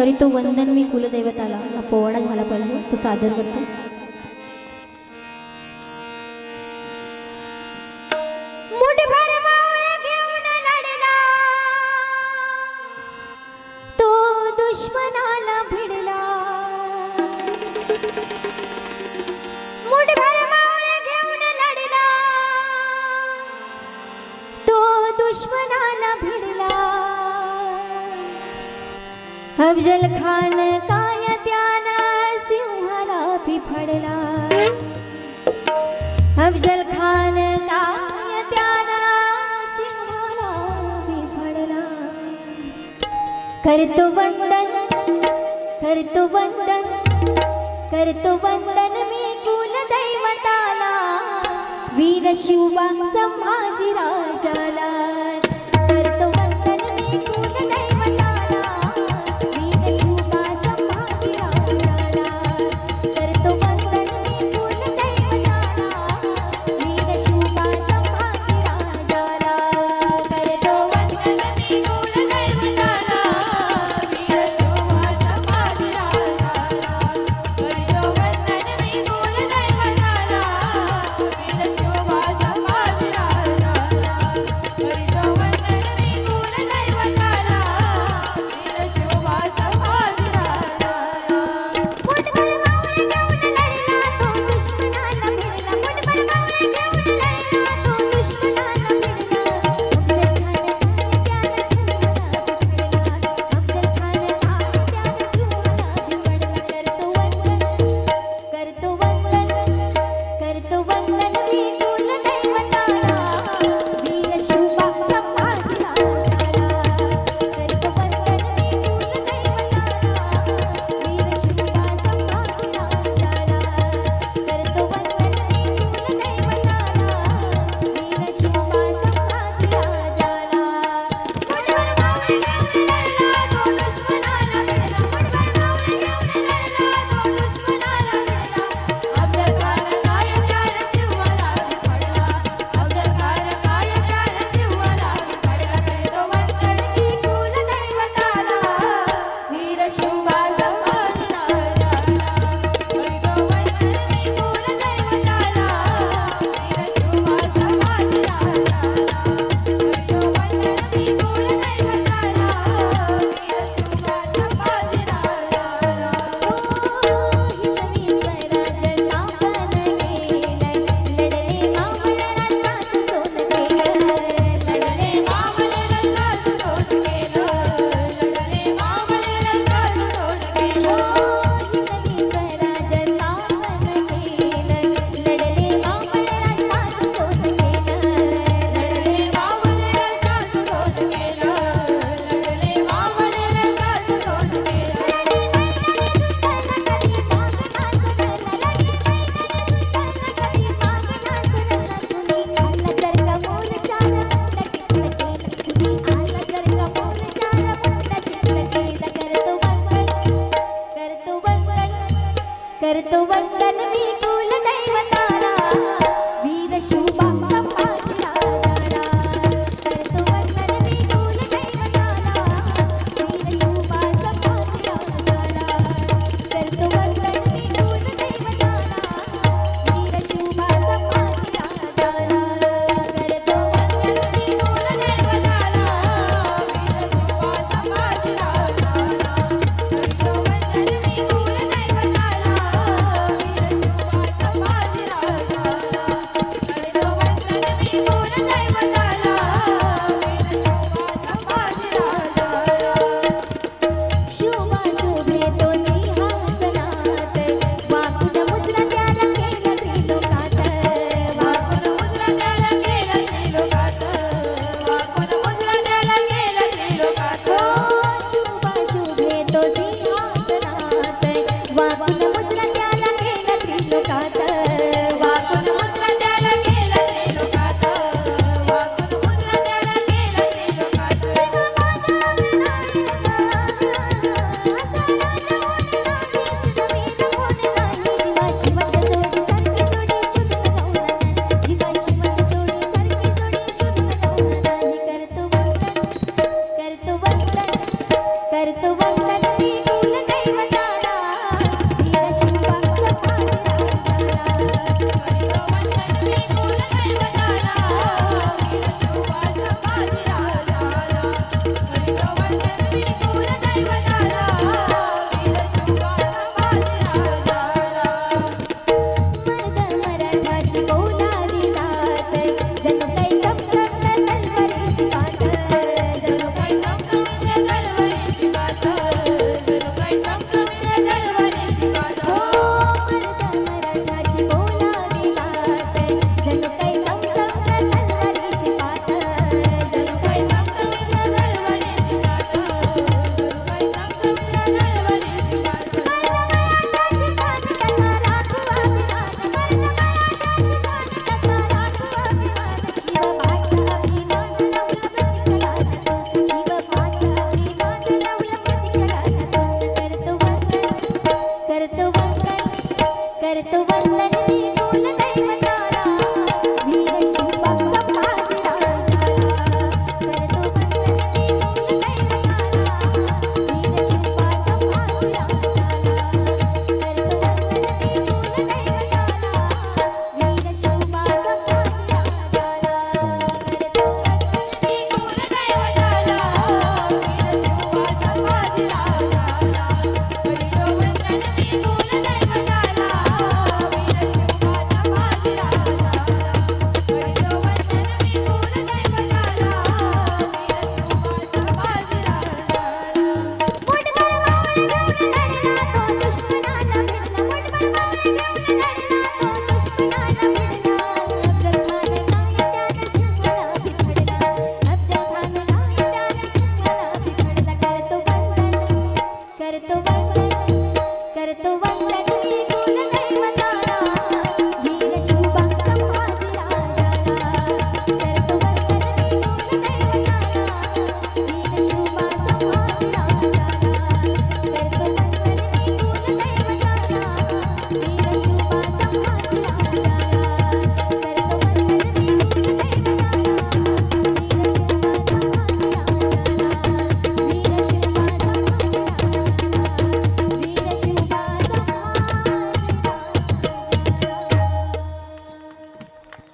करी तो वंदन मी कुलदैवताला. हा पोवाडा झाला पाहिजे. तो सादर करतो. दुश्मनाला अफजल खान काय त्याना सिंहाला पिफडला अफजल खान काय त्याना सिंहाला पिफडला करतो वंदन करतो वंदन करतो वंदन मी कुलदैवताला वीर शिवबा संभाजी राजाला जननी कुलदैवताला वीरशू